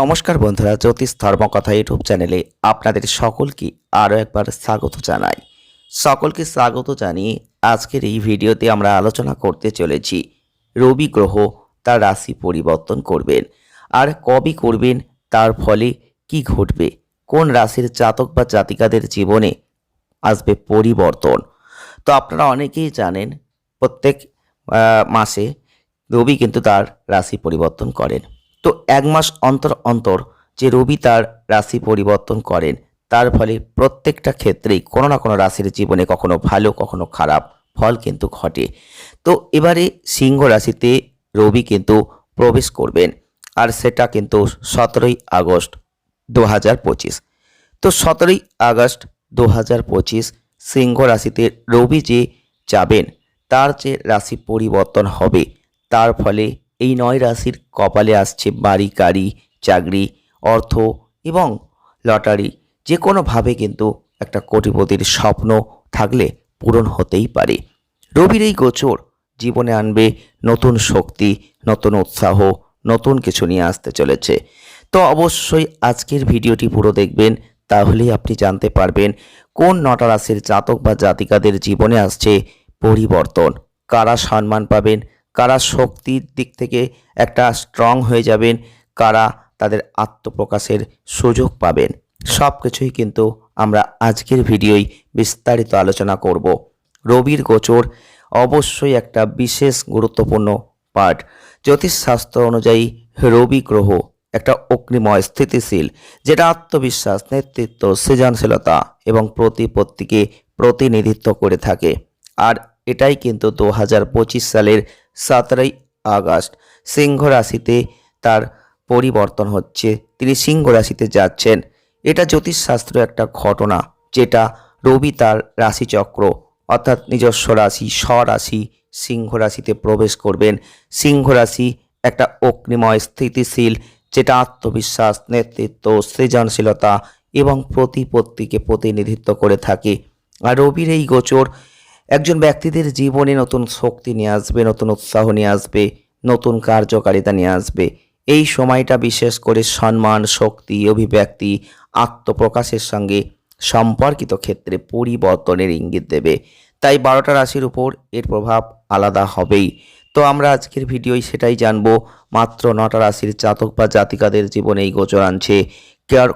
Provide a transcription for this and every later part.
নমস্কার বন্ধুরা, জ্যোতিষ ধর্মকথা ইউটিউব চ্যানেলে আপনাদের সকলকে আরও একবার স্বাগত জানাই। সকলকে স্বাগত জানিয়ে আজকের এই ভিডিওতে আমরা আলোচনা করতে চলেছি, রবি গ্রহ তার রাশি পরিবর্তন করবেন। আর কবে করবেন, তার ফলে কি ঘটবে, কোন রাশির জাতক বা জাতিকাদের জীবনে আসবে পরিবর্তন। তো আপনারা অনেকেই জানেন, প্রত্যেক মাসে রবি কিন্তু তার রাশি পরিবর্তন করেন। তো এক মাস অন্তর অন্তর যে রবি তার রাশি পরিবর্তন করেন, তার ফলে প্রত্যেকটা ক্ষেত্রেই কোনো না কোনো রাশির জীবনে কখনো ভালো, কখনো খারাপ ফল কিন্তু ঘটে। তো এবারে সিংহ রাশিতে রবি কিন্তু প্রবেশ করবেন, আর সেটা কিন্তু সতেরোই আগস্ট দু হাজার পঁচিশ। তো সতেরোই আগস্ট দু হাজার পঁচিশ সিংহ রাশিতে রবি যে যাবেন, তার যে রাশি পরিবর্তন হবে, তার ফলে এই নয় রাশির কপালে আসছে বাড়ি, গাড়ি, চাকরি, অর্থ এবং লটারি। যে কোনোভাবে কিন্তু একটা কোটিপতির স্বপ্ন থাকলে পূরণ হতেই পারে। রবির এই গোচর জীবনে আনবে নতুন শক্তি, নতুন উৎসাহ, নতুন কিছু নিয়ে আসতে চলেছে। তো অবশ্যই আজকের ভিডিওটি পুরো দেখবেন, তাহলেই আপনি জানতে পারবেন কোন নটা রাশির জাতক বা জাতিকাদের জীবনে আসছে পরিবর্তন। কারা সম্মান পাবেন কারা শক্তির দিক থেকে একটা স্ট্রং হয়ে যাবেন, কারা তাদের আত্মপ্রকাশের সুযোগ পাবেন। সব কিছুই কিন্তু আমরা আজকের ভিডিওই বিস্তারিত আলোচনা করব। রবির গোচর অবশ্যই একটা বিশেষ গুরুত্বপূর্ণ পার্ট জ্যোতিষশাস্ত্র অনুযায়ী রবি গ্রহ একটা অগ্নিময় স্থিতিশীল, যেটা আত্মবিশ্বাস, নেতৃত্ব, সৃজনশীলতা এবং প্রতিপত্তিকে প্রতিনিধিত্ব করে থাকে। আর এটাই কিন্তু দু হাজার পঁচিশ সালের সতেরোই আগস্ট সিংহ রাশিতে তার পরিবর্তন হচ্ছে। তিনি সিংহ রাশিতে যাচ্ছেন। এটা জ্যোতিষশাস্ত্র একটা ঘটনা, যেটা রবি তার রাশিচক্র, অর্থাৎ নিজস্ব রাশি, স্বরাশি সিংহ রাশিতে প্রবেশ করবেন। সিংহ রাশি একটা অগ্নিময় স্থিতিশীল, যেটা আত্মবিশ্বাস, নেতৃত্ব, সৃজনশীলতা এবং প্রতিপত্তিকে প্রতিনিধিত্ব করে থাকে। আর রবির এই গোচর একজন ব্যক্তিদের জীবনে নতুন শক্তি নিয়ে আসবে, নতুন উৎসাহ নিয়ে আসবে, নতুন কার্যকারিতা নিয়ে আসবে। এই সময়টা বিশেষ করে সম্মান, শক্তি, অভিব্যক্তি, আত্মপ্রকাশের সঙ্গে সম্পর্কিত ক্ষেত্রে পরিবর্তনের ইঙ্গিত দেবে। তাই বারোটা রাশির উপর এর প্রভাব আলাদা হবেই। তো আমরা আজকের ভিডিওয় সেটাই জানব। মাত্র নটা রাশির জাতক বা জাতিকাদের জীবনে এই গোচর আনছে।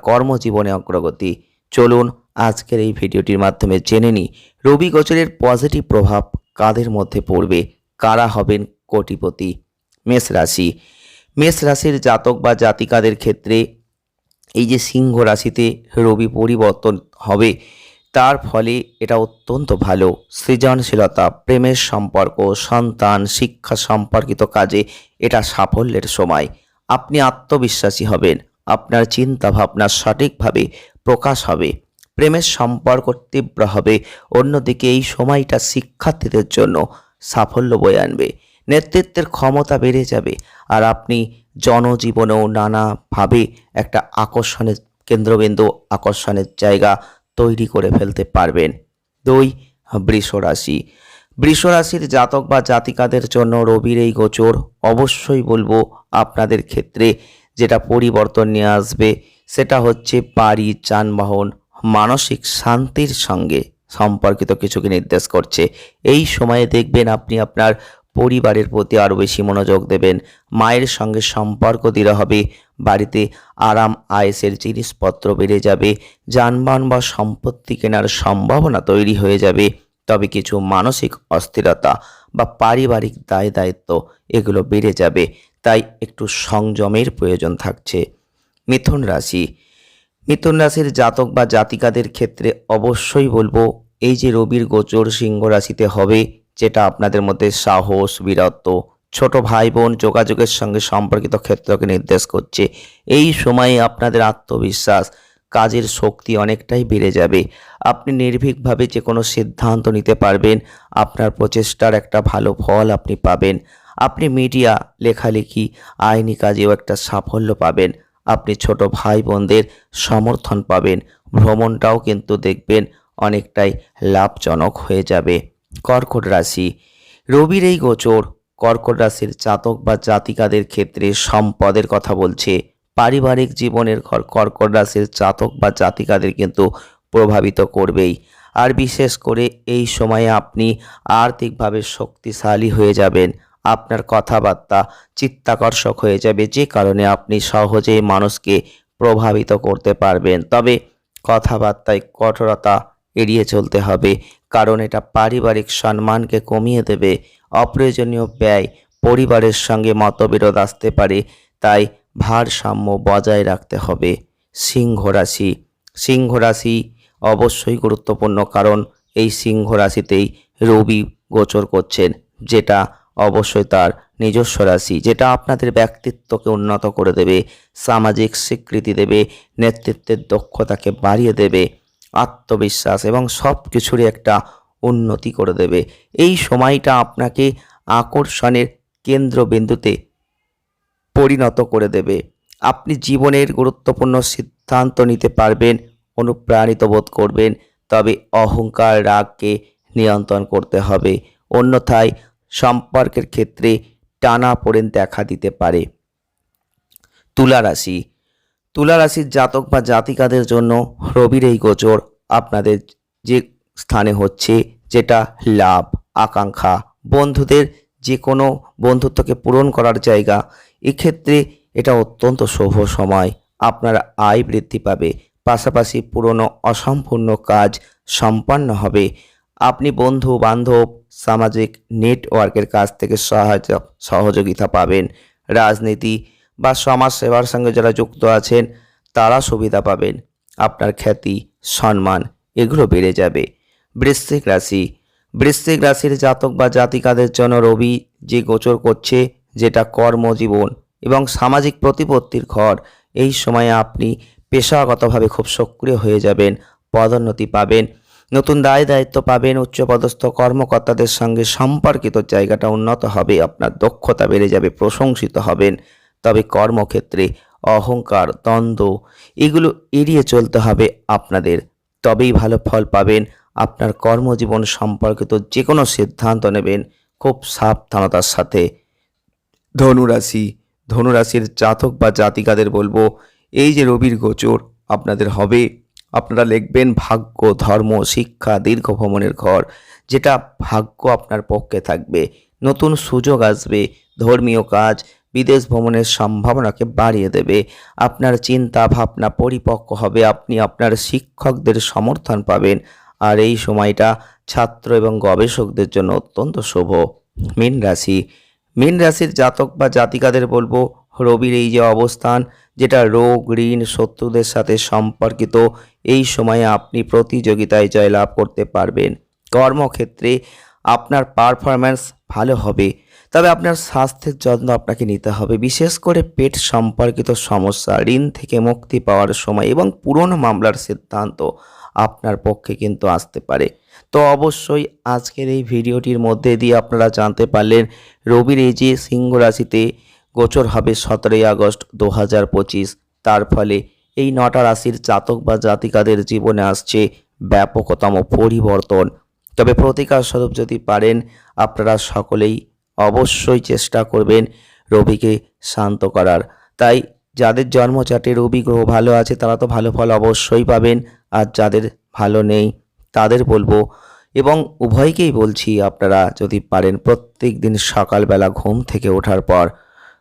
কর্মজীবনে অগ্রগতি? চলুন আজকের এই ভিডিওটির মাধ্যমে জেনে নিই, রবি গোচরের পজিটিভ প্রভাব কাদের মধ্যে পড়বে, কারা হবেন কোটিপতি? মেষ রাশি। মেষ রাশির জাতক বা জাতিকাদের ক্ষেত্রে এই যে সিংহ রাশিতে রবি পরিবর্তন হবে, তার ফলে এটা অত্যন্ত ভালো। সৃজনশীলতা, প্রেমের সম্পর্ক, সন্তান, শিক্ষা সম্পর্কিত কাজে এটা সাফল্যের সময়। আপনি আত্মবিশ্বাসী হবেন। আপনার চিন্তা ভাবনা সঠিকভাবে প্রকাশ হবে, প্রেমের সম্পর্ক তীব্র হবে, অন্যদিকে এই সময়টা শিক্ষার্থীদের জন্য সাফল্য বয়ে আনবে, নেতৃত্বের ক্ষমতা বেড়ে যাবে, আর আপনি জনজীবনেও নানাভাবে একটা আকর্ষণের কেন্দ্রবিন্দু, আকর্ষণের জায়গা তৈরি করে ফেলতে পারবেন। দুই, বৃষ রাশি। বৃষ রাশির জাতক বা জাতিকাদের জন্য রবির এই গোচর অবশ্যই বলব আপনাদের ক্ষেত্রে যেটা পরিবর্তন নিয়ে আসবে, সেটা হচ্ছে বাড়ি, যানবাহন, মানসিক শান্তির সঙ্গে সম্পর্কিত কিছুকে নির্দেশ করছে। এই সময়ে দেখবেন আপনি আপনার পরিবারের প্রতি আরও বেশি মনোযোগ দেবেন, মায়ের সঙ্গে সম্পর্ক দৃঢ় হবে, বাড়িতে আরাম, আয়েসের জিনিসপত্র বেড়ে যাবে, যানবাহন বা সম্পত্তি কেনার সম্ভাবনা তৈরি হয়ে যাবে। তবে কিছু মানসিক অস্থিরতা বা পারিবারিক দায় দায়িত্ব এগুলো বেড়ে যাবে। তাই একটু সংযমের প্রয়োজন থাকছে। মিথুন রাশি। মিথুন রাশির জাতক বা জাতিকাদের ক্ষেত্রে অবশ্যই বলব, এই যে রবির গোচর সিংহ রাশিতে হবে, যেটা আপনাদের মধ্যে সাহস, বীরত্ব, ছোট ভাই বোন যোগাযোগের সঙ্গে সম্পর্কিত ক্ষেত্রকে নির্দেশ করছে। এই সময়ে আপনাদের আত্মবিশ্বাস, কাজের শক্তি অনেকটাই বেড়ে যাবে। আপনি নির্ভীকভাবে যে কোনো সিদ্ধান্ত নিতে পারবেন, আপনার প্রচেষ্টার একটা ভালো ফল আপনি পাবেন। আপনি মিডিয়া, লেখালেখি, আইনি কাজেও একটা সাফল্য পাবেন। আপনি ছোট ভাই বোনদের সমর্থন পাবেন। ভ্রমণটাও কিন্তু দেখবেন অনেকটাই লাভজনক হয়ে যাবে। কর্কট রাশি। রবির এই গোচর কর্কট রাশির জাতক বা জাতিকাদের ক্ষেত্রে সম্পদের কথা বলছে। পারিবারিক জীবনের কর্কট রাশির জাতক বা জাতিকাদের কিন্তু প্রভাবিত করবেই। আর বিশেষ করে এই সময়ে আপনি আর্থিকভাবে শক্তিশালী হয়ে যাবেন। আপনার কথাবার্তা চিত্তাকর্ষক হয়ে যাবে, যে কারণে আপনি সহজেই মানুষকে প্রভাবিত করতে পারবেন। তবে কথাবার্তায় কঠোরতা এড়িয়ে চলতে হবে, কারণ এটা পারিবারিক সম্মানকে কমিয়ে দেবে। অপ্রয়োজনীয় ব্যয় পরিবারের সঙ্গে মতবিরোধ আসতে পারে, তাই ভারসাম্য বজায় রাখতে হবে। সিংহ রাশি সিংহ রাশি অবশ্যই গুরুত্বপূর্ণ, কারণ এই সিংহ রাশিতেই রবি গোচর করছেন, যেটা অবশ্যই তার নিজস্ব রাশি, যেটা আপনাদের ব্যক্তিত্বকে উন্নত করে দেবে, সামাজিক স্বীকৃতি দেবে, নেতৃত্বের দক্ষতাকে বাড়িয়ে দেবে, আত্মবিশ্বাস এবং সব কিছুরই একটা উন্নতি করে দেবে। এই সময়টা আপনাকে আকর্ষণের কেন্দ্রবিন্দুতে পরিণত করে দেবে। আপনি জীবনের গুরুত্বপূর্ণ সিদ্ধান্ত নিতে পারবেন, অনুপ্রাণিত বোধ করবেন, তবে অহংকার রাগকে নিয়ন্ত্রণ করতে হবে। অন্যথায় সম্পর্কের ক্ষেত্রে টানা পড়েন দেখা দিতে পারে। তুলা রাশি। তুলা রাশির জাতক বা জাতিকাদের জন্য রবির এই গোচর আপনাদের যে স্থানে হচ্ছে, যেটা লাভ, আকাঙ্ক্ষা, বন্ধুদের যে কোনো বন্ধুত্বকে পূরণ করার জায়গা, এক্ষেত্রে এটা অত্যন্ত শুভ সময়। আপনার আয় বৃদ্ধি পাবে, পাশাপাশি পুরনো অসম্পূর্ণ কাজ সম্পন্ন হবে। আপনি বন্ধু বান্ধব সামাজিক নেটওয়ার্কের কাছ থেকে সাহায্য, সহযোগিতা পাবেন। রাজনীতি বা সমাজ সেবার সঙ্গে যারা যুক্ত আছেন, তারা সুবিধা পাবেন। আপনার খ্যাতি, সম্মান এগুলো বেড়ে যাবে। বৃশ্চিক রাশি। বৃশ্চিক রাশির জাতক বা জাতিকাদের জন্য রবি যে গোচর করছে, যেটা কর্মজীবন এবং সামাজিক প্রতিপত্তির ঘর, এই সময়ে আপনি পেশাগতভাবে খুব সক্রিয় হয়ে যাবেন, পদোন্নতি পাবেন। নতুন দায় দায়িত্ব পাবেন উচ্চপদস্থ কর্মকর্তাদের সঙ্গে সম্পর্কিত জায়গাটা উন্নত হবে, আপনার দক্ষতা বেড়ে যাবে, প্রশংসিত হবেন। তবে কর্মক্ষেত্রে অহংকার, দ্বন্দ্ব, এগুলো এড়িয়ে চলতে হবে আপনাদের। তবেই ভালো ফল পাবেন, আপনার কর্মজীবন সম্পর্কিত যে কোনো সিদ্ধান্ত নেবেন খুব সাবধানতার সাথে। ধনুরাশি, ধনুরাশির জাতক বা জাতিকাদের বলব, এই যে রবির গোচর, আপনাদের হবে। আপনারা লিখবেন ভাগ্য, ধর্ম, শিক্ষা, দীর্ঘ ভ্রমণের ঘর, যেটা ভাগ্য আপনার পক্ষে থাকবে। নতুন সুযোগ আসবে, ধর্মীয় কাজ, বিদেশ ভ্রমণের সম্ভাবনাকে বাড়িয়ে দেবে। আপনার চিন্তা ভাবনা পরিপক্ক হবে, আপনি আপনার শিক্ষকদের সমর্থন পাবেন। আর এই সময়টা ছাত্র এবং গবেষকদের জন্য অত্যন্ত শুভ। মীন রাশি। মীন রাশির জাতক বা জাতিকাদের বলব, রবির এই যে অবস্থান যেটা রোগ, ঋণ, শত্রুদের সাথে সম্পর্কিত, এই সময়ে আপনি প্রতিযোগিতায় জয়লাভ করতে পারবেন। কর্মক্ষেত্রে আপনার পারফরম্যান্স ভালো হবে। তবে আপনার স্বাস্থ্যের যত্ন আপনাকে নিতে হবে। বিশেষ করে পেট সম্পর্কিত সমস্যা, ঋণ থেকে মুক্তি পাওয়ার সময় এবং পুরনো মামলার সিদ্ধান্ত আপনার পক্ষে কিন্তু আসতে পারে। তো অবশ্যই আজকের এই ভিডিওটির মধ্যে দিয়ে আপনারা জানতে পারলেন রবির এই যে সিংহ রাশিতে গোচর হবে সতেরোই আগস্ট দু হাজার পঁচিশ। তার ফলে এই নটা রাশির জাতক বা জাতিকাদের জীবনে আসছে ব্যাপকতম পরিবর্তন। তবে প্রতিকার স্বরূপ যদি পারেন, আপনারা সকলেই অবশ্যই চেষ্টা করবেন রবিকে শান্ত করার। তাই যাদের জন্মচাটে রবি গ্রহ ভালো আছে, তারা তো ভালো ফল অবশ্যই পাবেন। আর যাদের ভালো নেই, তাদের বলব। এবং উভয়কেই বলছি, আপনারা যদি পারেন প্রত্যেক দিন সকালবেলা ঘুম থেকে ওঠার পর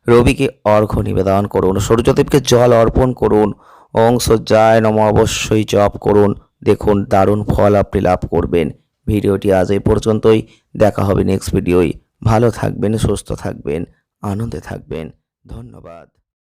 রবিকে অর্ঘ্য নিবেদন করুন, সূর্যদেবকে জল অর্পণ করুন অংশ সজ্জায় নম অবশ্যই জপ করুন, দেখুন দারুণ ফল আপনি লাভ করবেন। ভিডিওটি আজ এই পর্যন্তই, দেখা হবে নেক্সট ভিডিওয় ভালো থাকবেন, সুস্থ থাকবেন, আনন্দে থাকবেন। ধন্যবাদ।